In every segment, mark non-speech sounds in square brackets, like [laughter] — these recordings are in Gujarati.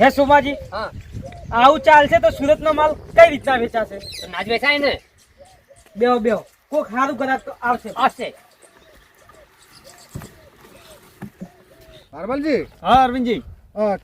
હે સુમાજી હા. આવું ચાલશે તો સુરતનો માલ કઈ રીતના વેચાશે? તો નાજ વેચાય ને. બેહો બેહો. કોક સારું કદાચ તો આવશે. આવશે. પારમલજી હા અરવિંદજી.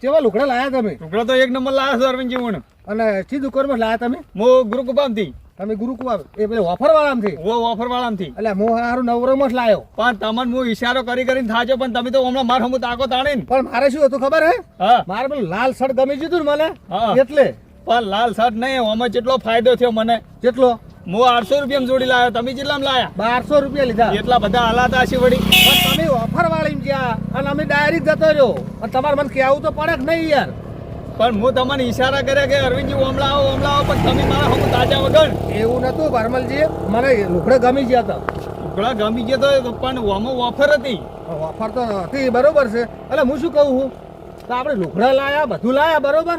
કેવા લુકડા લાયા તમે? લુકડા તો એક નંબર લાયા છો અરવિંદજી હું અને સીધું દુકાનમાં લાયા તમે? હું ગુરુ કુપામથી તમે ગુરુકુવા એ પેલે ઓફર વાળામાંથી વો ઓફર વાળામાંથી એટલે હું હારું નવરોમાં જ લાયો. પણ તમને હું ઈશારો કરી કરીને થાજો પણ તમે તો હમણાં માર હમું તાકો તાણે પણ મારે શું હતું ખબર હે? મારે પેલું લાલ શર્ટ ગમી જીધું ને મને. એટલે? પણ લાલ શર્ટ નહીં અમે જેટલો ફાયદો થયો મને. કેટલો હું આઠસો રૂપિયા જોડી લાવ્યો તમે જેટલા લાયા? બારસો રૂપિયા લીધા. એટલા બધા હાલાતા હશે વળી. પણ તમે ઓફર વાળી ગયા અને અમે ડાયરેક્ટ જતો રહ્યો. અને તમારે મને કહેવું તો પડે કે નહીં યાર? પણ હું તમને ઈશારા કર્યા કે અરવિંદજી ઓમલા આવો ઓમલા આવો પણ તમે મારા હું તાજા વગર. એવું નતું પરમલજી મને લુકડા ગમી ગયા હતા. લુકડા ગમી ગયો તો પણ ઓમો ઓફર હતી. ઓફર તો હતી બરોબર છે. એટલે હું શું કહું છું તો આપણે લુકડા લાયા બધું લાયા બરોબર?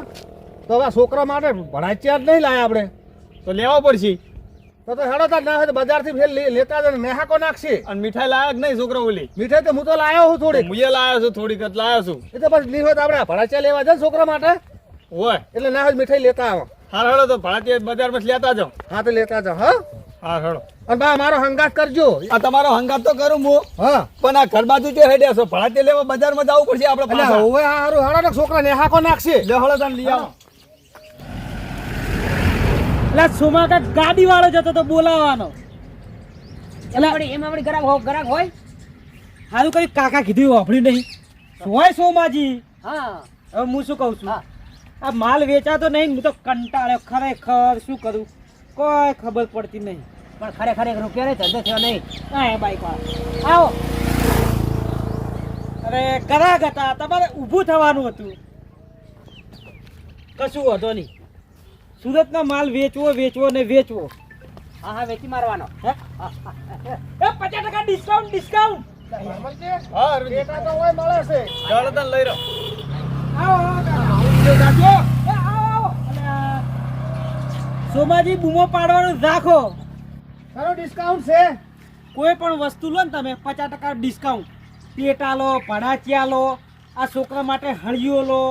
તો હવે આ છોકરા માટે ભણાચ્યા જ નહીં લાયા આપણે. તો લેવા પડશે. તો તો હેડો ના હોય તો બજારથી ફેર લેતા જ નાખશે. અને મીઠાઈ લાયા નહીં છોકરો ઓલી. મીઠાઈ તો હું તો લાયો છું થોડીક. મુએ લાયો છું થોડીક જ લાયો છું. એ તો પછી નહીં તો આપણે ભણાચ્યા લેવા જાય છોકરા માટે. હોય. એટલે ના હોય મીઠાઈ લેતા આવો. હાર હળો તો ભાડતી બજારમાં લેતા જાઓ. હા તો લેતા જાઓ હા? હા હળો અને બા મારો હંગાત કરજો. આ તમારો હંગાત તો કરું હું. હા. પણ આ ઘર બાજુ જે હેડ્યા છો? લેવા બજારમાં જવું પડશે આપણે. હવે હારું હારો ને છોકરા નેહાકો નાખશે. લે લઈ આવો. એટલે સોમાકા ગાડી વાળો જતો તો બોલાવાનો એટલે આપણે એમાં વળી ગરાક હો- ગરાક હોય? સારું કઈ કાકા કીધું વાપર્યું નહીં. હોય સોમાજી. હા. હવે હું શું કહું છું. આ માલ વેચાતો નહીં હું તો કંટાળ્યો ખરેખર શું કરું? કોઈ ખબર પડતી નહીં. પણ ખરેખર એક રૂપિયા નહીં ધંધો થયો નહીં. હા એ બાઈક વાળા. આવો. અરે કરાગ હતા. તમારે ઊભું થવાનું હતું. કશું હતો નહીં. સુરતનો માલ વેચવો વેચવો ને વેચવો. હા હા વેચી મારવાનો. હે? એ પચાસ ટકા ડિસ્કાઉન્ટ ડિસ્કાઉન્ટ હા રેટા તો હોય મળે છે. જળદન લઈ રહ્યો આવો આવો. સોમાજી બૂમો પાડવાનો રાખો. ખરો ડિસ્કાઉન્ટ છે. કોઈ પણ વસ્તુ લો ને તમે પચાસ ટકા ડિસ્કાઉન્ટ પેટા લો ભણાચિયા લો આ છોકરા માટે હળીઓ લો.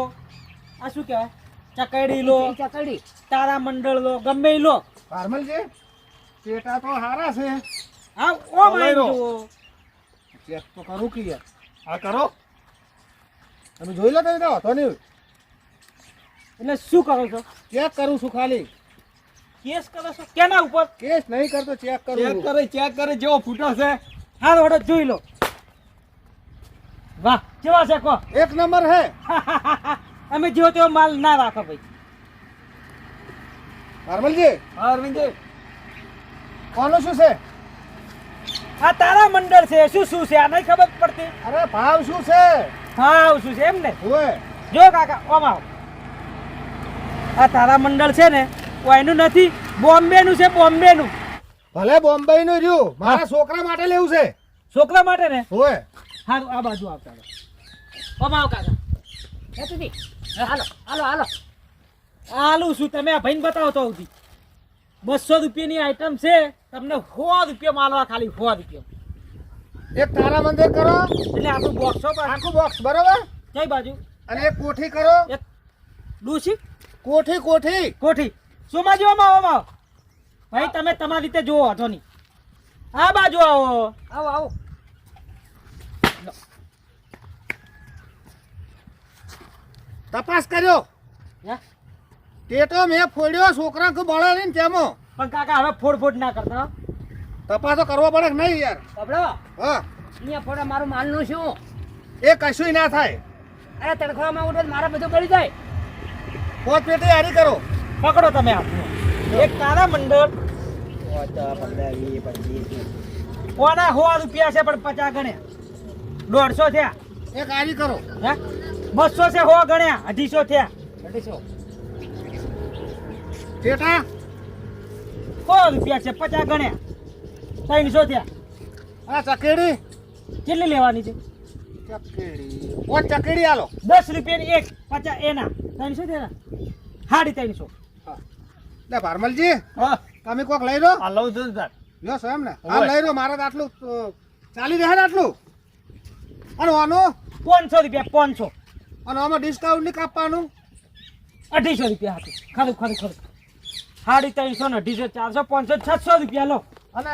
આ શું કહેવાય? ચકડી લો ચકડી. તારા મંડળ લો ગમે લો. ફાર્મલ છે પેટા તો હારા છે. હા ઓ લઈ લો. ચેક તો કરું કે યાર. હા કરો. તમે જોઈ લો તમે તો હતો નહીં. એટલે શું કરો છો? ચેક કરું છું ખાલી. કેસ કરો છો? કેના ઉપર? કેસ નહીં કરતો ચેક ચેક કરે ચેક કરે જેવો ફૂટો છે. હાલ વડો જોઈ લો. વાહ કેવા છે કો? એક નંબર હે. [laughs] અમે જેવો તેવો માલ ના રાખો ભાઈ. પારમલજી હા અરવિંદજી. કોનું શું છે? આ તારા મંડળ છે શું શું છે? આ નહીં ખબર પડતી? અરે ભાવ શું છે? ભાવ શું છે? એમ ને? હોય જો કાકા ઓમ આવો. આ તારા મંડળ છે ને કોઈનું નથી બોમ્બે નું છે બોમ્બે નું ભલે બોમ્બે નું રહ્યું મારા છોકરા માટે લેવું છે. છોકરા માટે ને? હોય હારું આ બાજુ આવતા. ઓમ આવો કાકા. હે હાલો હાલો હાલો. આલું શું તમે આ ભાઈને બતાવો તો સુધી. બસો રૂપિયાની આઈટમ છે તમને સો રૂપિયા માલવા ખાલી સો રૂપિયા. એક તારા મંદિર કરો. એટલે આપણું બોક્સો આખું બોક્સ બરોબર? કઈ બાજુ. અને એક કોઠી કરો. એક ડૂસી કોઠી કોઠી. કોઠી. સોમાજી જોવા આવો આવો ભાઈ તમે તમારી રીતે જોવો હતો નહીં. આ બાજુ આવો. આવો આવો. તપાસ કર્યો. હે? તો મેં ફોડ્યો છોકરા કે બળે નહીં ને તેમાં. પણ કાકા હવે ફોડ ફોડ ના કરતા. તપાસ તો કરવો પડે કે નહીં યાર? કપડો હા. અહીંયા ફોડે મારું માલનું શું? એ કશું ના થાય. અરે તડખવામાં ઉઠે તો મારા બધું પડી જાય. પોત પેટી હારી કરો. પકડો તમે હાથમાં એક તારા મંડળ કોના સો રૂપિયા છે પણ પચાસ ગણ્યા. દોઢસો થયા. એક હારી કરો. હે? બસો છે હો ગણ્યા અઢીસો થયા અઢીસો. ટેટા સો રૂપિયા છે પચાસ ગણ્યા. ત્રણસો થયા આ ચકેડી? કેટલી લેવાની છે? ચકેડી. પોત ચકેડી આલો. દસ રૂપિયાની એક પચાસ એના. ત્રણસો થયા સાડી ત્રણસો. લે ભારમલજી હા. તમે કોક લઈ લો. આ લઉં છું સર લ્યો છો એમ ને. હા લઈ લો મારે તો આટલું ચાલી રહે ને આટલું. અને આનું પાંચસો રૂપિયા પાંચસો. અને આમાં ડિસ્કાઉન્ટ નહીં કાપવાનું? અઢીસો રૂપિયા હતું. ખરું ખરું ખરું. સાડી ત્રણસો ને અઢીસો ચારસો પાંચસો છસો રૂપિયા લો. અને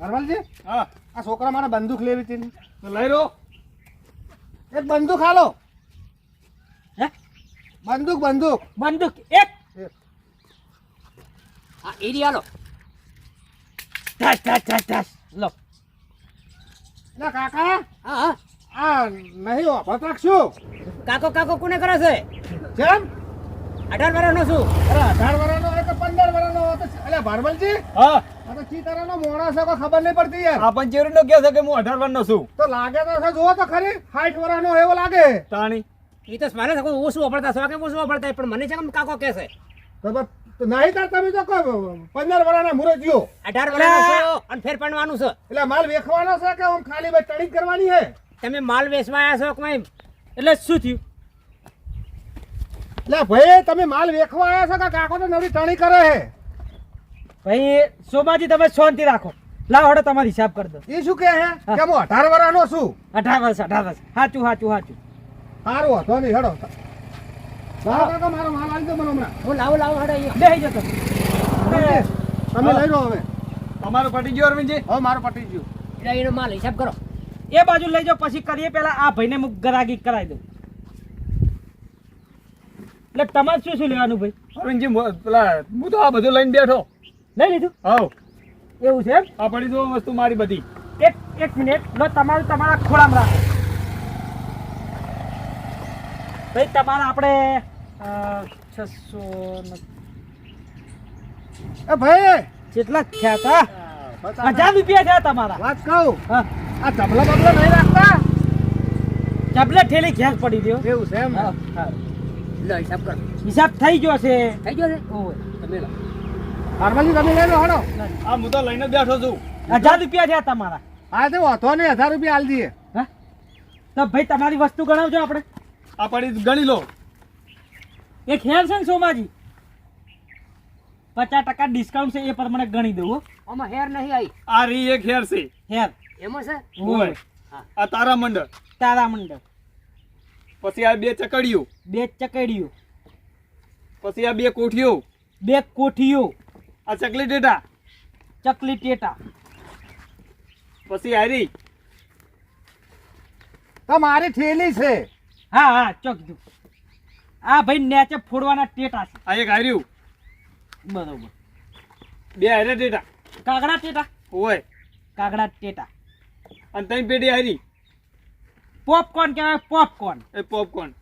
નરમલજી હા. આ છોકરા મારે બંદૂક લેવી હતી તો લઈ લો. એક બંદૂક હાલો. હે? બંદૂક બંદૂક. બંદૂક એક. હા એરિયા હાલો. ઠાસ ઠાસ ઠાસ ઠાસ લો. એટલે કાકા. હા હા. આ નહીં વાપરતા શું? કાકો કાકો કોને કરે છે? જેમ અઢાર વર્ષનો છું. અરે અઢાર વર્ષનો હોય તો પંદર વર્ષનો હોય તો એટલે ભારમલજી હા. તો ચી તરહનો મોણસ છે ખબર નહીં પડતી યાર આ પંચેરી નો કે છે કે હું અઢાર નો છું. તો લાગે તો છે જુઓ તો ખરી સાઠ વર્ષનો એવો લાગે. તાણી. એ તો મારે છે કોઈ શું વાપરતા છો કે ઓછું વાપરતા પણ મને છે કે કાકો કહે છે? તો બસ તો નહીં તાર તમે તો કહો પંદર વર્ષના મુરતીઓ અઢાર વર્ષનો અને ફેર પડવાનું છે. એટલે માલ વેખવાનો છે કે આમ ખાલી ભાઈ ટણી કરવાની છે? તમે માલ વેચવા આવ્યા છો કોઈ એટલે શું થયું? એટલે ભાઈ તમે માલ વેખવા આવ્યા છો કે કાકો તો નવી ટણી કરે હે ભાઈ સોમાજી તમે શાંતિ રાખો. લાવો હડો તમારો હિસાબ કરી દો. એ શું કે હે. કે હું અઢાર વર્ષનો છું. અઢાર વર્ષ અઢાર વર્ષ. સાચું સાચું સાચું સારું હતો નહીં હડો. લાવો કાકા મારો માલ આવી દો મને હમણાં. હું લાવો લાવો હડો બેસી જતો તમે. લઈ લો હવે. તમારો પટી ગયો અરવિંદજી? હવે મારો પટી ગયો. એટલે એનો માલ હિસાબ કરો. એ બાજુ લઈ જાઓ પછી કરીએ પેલા આ ભાઈને હું ગરાગી કરાવી દઉં. એટલે તમારે શું શું લેવાનું ભાઈ? અરવિંદજી પેલા હું તો આ બધું લઈને બેઠો. લઈ લીધું? હા એવું છે આ પડી જો વસ્તુ મારી બધી. એક એક મિનિટ. લો તમારું તમારા ખોળામાં રાખો. ભાઈ તમારા આપણે છસો એ ભાઈ! કેટલા થયા હતા હજાર રૂપિયા થયા તમારા. વાત કહું? હા. આ તબલા બબલા નહીં રાખતા? ચપલે ઠેલી ઘેર પડી ગયો. એવું છે એમ. લો હિસાબ કર. હિસાબ થઈ ગયો છે. થઈ ગયો છે? ઓય. તમે લો. હારમાજી તમે લઈ લો હડો આ હું તો લઈને બેઠો છું. હજાર રૂપિયા થયા તમારા. હા તો વાંધો નહીં હજાર રૂપિયા આલી દઈએ. હા? તો ભાઈ તમારી વસ્તુ ગણાવજો આપણે. આ પડી ગણી લો. એ ખ્યાલ છે ને સોમાજી? પચાસ ટકા ડિસ્કાઉન્ટ છે એ પ્રમાણે ગણી દઉં આમાં હેર નહીં આવી. આ રી એક હેર છે. હેર. એમાં છે? હોય આ તારા મંડળ. તારા મંડળ. પછી આ બે ચકડીઓ બે ચકડીઓ પછી આ બે કોઠીઓ. બે કોઠીઓ. આ ચકલી ટેટા. ચકલી ટેટા. પછી હારી. તો મારી થેલી છે. હા હા ચોક દઉં આ ભાઈ નેચે ફોડવાના ટેટા છે. આ એક હાર્યું. બરોબર. બે હારે ટેટા. કાગડા ટેટા? હોય. કાગડા ટેટા. અને તઈ પેઢી હારી. પોપકોર્ન કહેવાય પોપકોર્ન એ પોપકોર્ન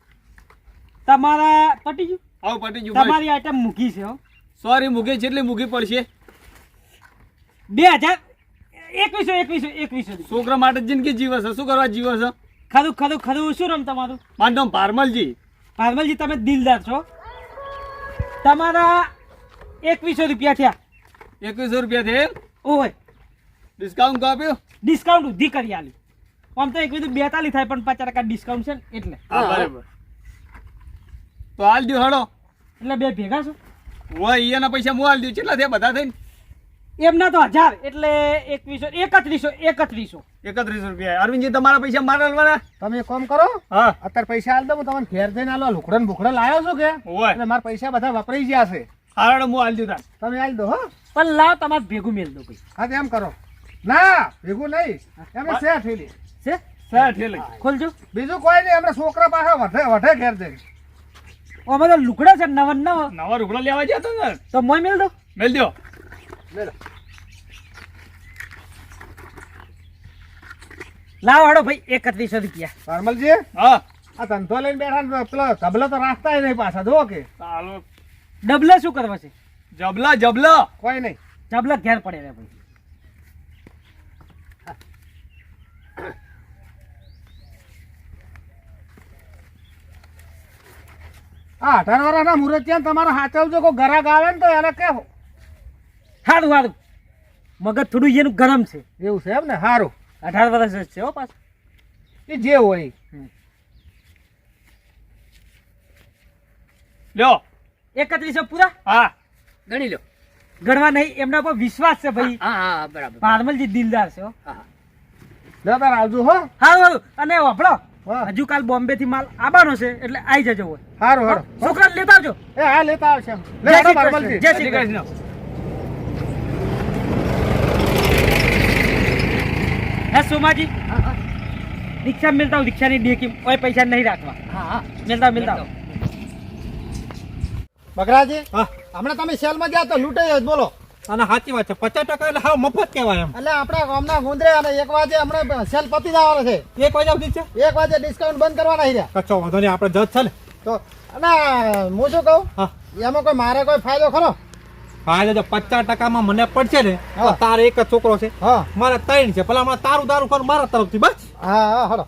તમારા પટી ગયું? આવો પટી ગયું તમારી આઈટમ મૂકી છે હો. સોરી મૂકી જેટલી મૂકી પડશે. બે હજાર એકવીસો એકવીસો એકવીસો છોકરા માટે જિંદગી જીવે છે. શું કરવા જીવે છે? ખરું ખરું ખરું. શું રમ તમારું? મારું નામ પારમલજી. પારમલજી તમે દિલદાર છો. તમારા એકવીસો રૂપિયા થયા. એકવીસો રૂપિયા થયેલ ઓય. ડિસ્કાઉન્ટ આપ્યું ડિસ્કાઉન્ટ ઉધી કરી આલી. આમ તો એક એકવીસો બેતાલીસ થાય પણ પચાસ ટકા ડિસ્કાઉન્ટ છે ને એટલે. હા બરાબર. તો હાલ દો હડો. એટલે બે ભેગા છો? હોય એના પૈસા હું હાલ દઉં કેટલા થયા બધા થઈને? એમના તો હજાર એટલે એકવીસો એકત્રીસો એકત્રીસો. એકત્રીસો રૂપિયા. અરવિંદજી તમારા પૈસા મારે લેવાના તમે એક કામ કરો હા. અત્યારે પૈસા હાલ દો હું તમને ઘેર જઈને આલો લુકડા ને ભૂખડો લાવ્યો છું કે? હોય. એટલે મારા પૈસા બધા વપરાઈ ગયા છે. હારડો હું હાલ દઉં તમે હાલ દો હો. પણ લાવ તમારે ભેગું મેળ દો ભાઈ. હા એમ કરો. ના ભેગું નહીં. એમને છે ઠેલી. છે સાહેબ ઠેલી. ખોલજો. બીજું કોઈ નહીં એમને છોકરા પાછા વઢે વઢે ઘેર જઈને અમે તો લુકડા છે નવા નવા. નવા રૂપડા લેવા જતો ને? તો મોય મેળ દો. મેલ દો. લાવ હડો ભાઈ એકત્રીસો રૂપિયા. પરમલજી? હા. આ ધંધો લઈને બેઠા ને પેલો તબલો તો રાખતા નહીં પાછા જો કે. ચાલો. ડબલે શું કરવા છે? જબલા જબલા. કોઈ નહીં. જબલા ઘેર પડે રે ભાઈ. આ અઢાર વર્ષના મુરતિયા તમારે હાચવજો કોઈ ગરાક આવે ને તો એને કેવો સારું સારું મગજ થોડું એનું ગરમ છે. એવું છે એમ ને? સારું અઢાર વર્ષ જ છે હો પાછું. એ જે હોય લ્યો. એકત્રીસો પૂરા? હા. ગણી લો ગણવા નહીં એમના પર વિશ્વાસ છે ભાઈ. હા હા બરાબર. પારમલજી દિલદાર છે હો. હા લે તાર આવજો હો. સારું સારું અને વાપરો. હજુ કાલ બોમ્બે થી માલ આવવાનો છે એટલે આવી જજો હોય સારું સારું છોકરા લેતા આવજો. એ હા લેતા આવશે જય શ્રી કૃષ્ણ. જય શ્રી કૃષ્ણ. હે સોમાજી. રિક્ષા મિલતા હું રિક્ષાની ડેકી કોઈ પૈસા નહીં રાખવા. હા હા. મિલતા મિલતા બગરાજી હમણાં તમે સેલમાં ગયા તો લૂંટાઈ જ બોલો. અને સાચી વાત છે. પચાસ ટકા એટલે હાવ મફત કહેવાય એમ. એટલે આપણા ગામના ગુંદરે અને એક વાગે હમણાં સેલ પતી જવાનો છે. એક વાગે સુધી છે? એક વાગે ડિસ્કાઉન્ટ બંધ કરવાના છે. કચ્છો વાંધો નહીં આપણે જજ છે ને. તો અને હું શું કહું? હા. એમાં કોઈ મારે કોઈ ફાયદો ખરો? ફાયદો જો પચાસ ટકામાં મને પડશે ને હા. તારે એક જ છોકરો છે. હા. મારે ત્રણ છે પેલા હમણાં તારું દારૂ કર મારા તરફથી બસ. હા હા હરો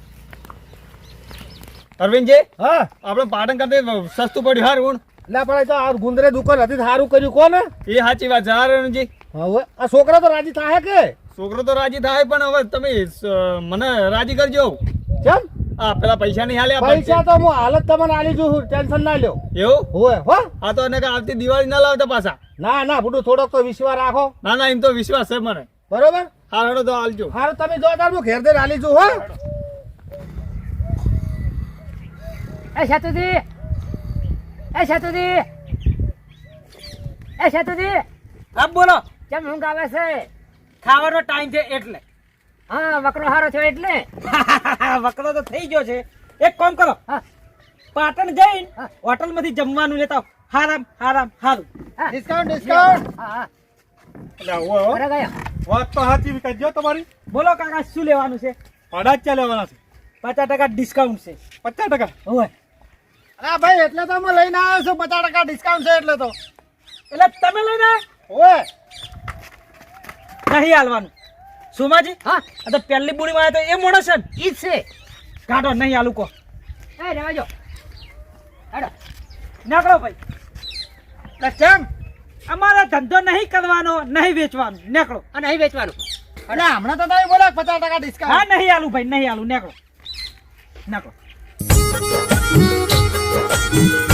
અરવિંદજી હા. આપણે પાટણ કરતી સસ્તું પડ્યું હારું એટલે પણ તો આ ગુંદરે દુકાન હતી તો સારું કર્યું. કોને એ સાચી વાત છે હવે આ છોકરા તો રાજી થાય કે? છોકરો તો રાજી થાય પણ હવે તમે મને રાજી કરજો. કેમ? હા પેલા પૈસા નહીં હાલે પૈસા તો હું હાલત તમને આલી છું ટેન્શન ના લ્યો. એવું? હોય હો? આ તો એને આવતી દિવાળી ના લાવતા પાછા. ના ના બુડું થોડોક તો વિશ્વાસ રાખો. ના ના એમ તો વિશ્વાસ છે મને. બરોબર? હારો તો હાલજો. હારું તમે જો તાર હું ઘેર ઘેર આલી છું હો. એ શાતુજી એ શાતુજી એ શાતુજી હા બોલો. કેમ ઊંઘ આવે છે? ખાવાનો ટાઈમ છે એટલે. હા વકરો હારો થયો એટલે. [laughs] વકરો તો થઈ ગયો છે. એક કામ કરો. પાટણ જઈને હોટલમાંથી જમવાનું લેતા હારામ હારામ હારું. ડિસ્કાઉન્ટ ડિસ્કાઉન્ટ હા હા. એટલે આવો આવો. બરાબર ગયો વાત તો સાચી તમારી. બોલો કાકા શું લેવાનું છે? ચાલે લેવાના છે? પચાસ ટકા ડિસ્કાઉન્ટ છે. પચાસ ટકા? હોય અરે ભાઈ એટલે તો હું લઈને આવ્યો છું. પચાસ ટકા ડિસ્કાઉન્ટ છે એટલે તો. એટલે તમે લઈને? ઓય. નહીં હાલવાનું. સુમાજી હા? આ તો પહેલી બુડીમાં આવ્યો તો એ મોણસ છે ને. ઈ જ છે. કાઢો નહીં હાલું કો. એ રહેવા જો નીકળો ભાઈ. કેમ? અમારે ધંધો નહીં કરવાનો નહીં વેચવાનો. નીકળો. અને નહીં વેચવાનું. એટલે હમણાં તો તમે બોલ્યા પચાસ ટકા ડિસ્કાઉન્ટ હા નહીં આલું ભાઈ નહીં આલું નીકળો. નીકળો. Música